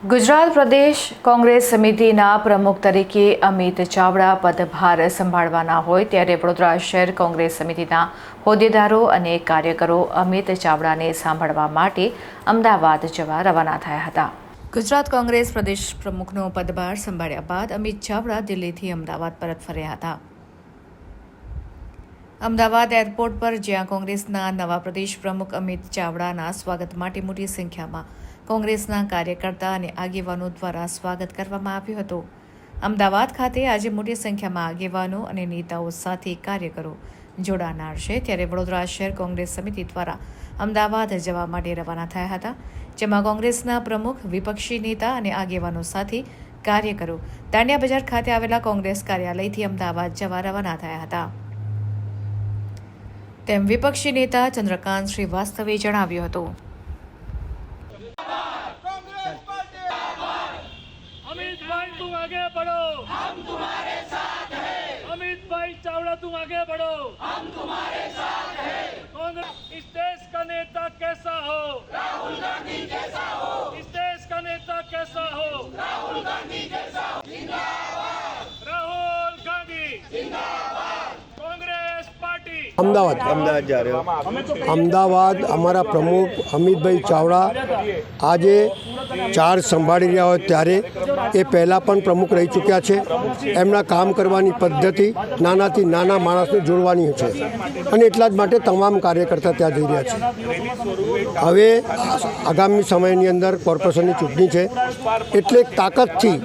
ગુજરાત પ્રદેશ કોંગ્રેસ સમિતિના પ્રમુખ તરીકે અમિત ચાવડા પદભાર સંભાળવાના હોય ત્યારે વડોદરા શહેર કોંગ્રેસ સમિતિના હોદ્દેદારો અને કાર્યકરો અમિત ચાવડાને સાંભળવા માટે અમદાવાદ જવા રવાના થયા હતા. ગુજરાત કોંગ્રેસ પ્રદેશ પ્રમુખનો પદભાર સંભાળ્યા બાદ અમિત ચાવડા દિલ્હીથી અમદાવાદ પરત ફર્યા હતા. અમદાવાદ એરપોર્ટ પર જ્યાં કોંગ્રેસના નવા પ્રદેશ પ્રમુખ અમિત ચાવડાના સ્વાગત માટે મોટી સંખ્યામાં કોંગ્રેસના કાર્યકર્તા અને આગેવાનો દ્વારા સ્વાગત કરવામાં આવ્યું હતું. અમદાવાદ ખાતે આજે મોટી સંખ્યામાં આગેવાનો અને નેતાઓ સાથે કાર્યકરો જોડાનાર છે. ત્યારે વડોદરા શહેર કોંગ્રેસ સમિતિ દ્વારા અમદાવાદ જવા માટે રવાના થયા હતા, જેમાં કોંગ્રેસના પ્રમુખ, વિપક્ષી નેતા અને આગેવાનો સાથે કાર્યકરો દાંડિયા બજાર ખાતે આવેલા કોંગ્રેસ કાર્યાલયથી અમદાવાદ જવા રવાના થયા હતા. તેમ વિપક્ષી નેતા ચંદ્રકાંત શ્રીવાસ્તવે જણાવ્યું હતું कांग्रेस पार्टी अमित भाई तुम आगे बढ़ो हम तुम्हारे साथ हैं अमित भाई चावड़ा तुम आगे बढ़ो हम तुम्हारे साथ हैं कांग्रेस इस देश का नेता कैसा અમદાવાદ. અમદાવાદ જા અમદાવાદ અમારા પ્રમુખ અમિતભાઈ ચાવડા આજે ચાર્જ સંભાળી રહ્યા હોય ત્યારે એ પહેલાં પણ પ્રમુખ રહી ચૂક્યા છે. એમના કામ કરવાની પદ્ધતિ નાનાથી નાના માણસને જોડવાની છે. અને એટલા જ માટે તમામ કાર્યકર્તા ત્યાં જઈ રહ્યા છે. હવે આગામી સમયની અંદર કોર્પોરેશનની ચૂંટણી છે. એટલે તાકાતથી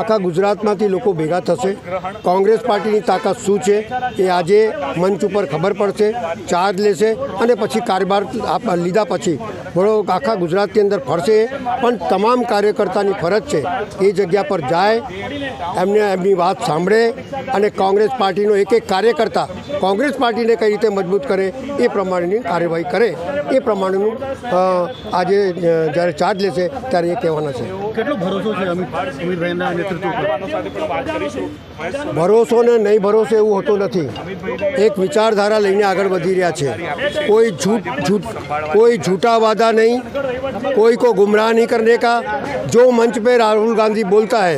આખા ગુજરાતમાંથી લોકો ભેગા થશે. કોંગ્રેસ પાર્ટીની તાકાત શું છે એ આજે મંચ ઉપર ખબર પડશે, ચાર્જ લેશે અને પછી કારભાર લીધા પછી વડો આખા ગુજરાતની અંદર ફરશે, પણ તમામ કાર્યકર્તાની ફરજ છે, એ જગ્યા પર જાય, એમને એમની વાત સાંભળે અને કોંગ્રેસ પાર્ટીનો એક એક કાર્યકર્તા કોંગ્રેસ પાર્ટીને કઈ રીતે મજબૂત કરે, એ પ્રમાણેની કાર્યવાહી કરે, એ પ્રમાણેનું આજે જ્યારે ચાર્જ લેશે, ત્યારે એ કહેવાના છે. કેટલો ભરોસો છે અમિત અમિતભાઈના નેતૃત્વ પર ભરોસો ને નહીં ભરોસો એવું હોતું નથી એક વિચારધારા લઈને આગળ વધી રહ્યા છે કોઈ झूठ झूठ कोई झूठा वादा नहीं कोई को गुमराह नहीं करने का जो मंच पे राहुल गांधी बोलता है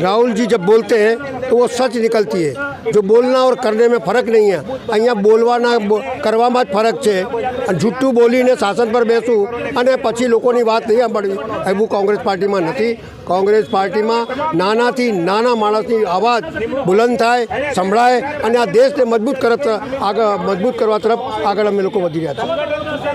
राहुल जी जब बोलते हैं तो वो सच निकलती है જો બોલના ઓર કરને મેં ફરક નહીં અહીંયા બોલવાના કરવામાં જ ફરક છે. અને જૂઠું બોલીને શાસન પર બેસું અને પછી લોકોની વાત નહીં સાંભળવી. એવું કોંગ્રેસ પાર્ટીમાં નથી. કોંગ્રેસ પાર્ટીમાં નાનાથી નાના માણસની અવાજ બુલંદ થાય, સંભળાય અને આ દેશને મજબૂત તરફ, આગળ, મજબૂત કરવા તરફ આગળ અમે લોકો વધી રહ્યા છીએ.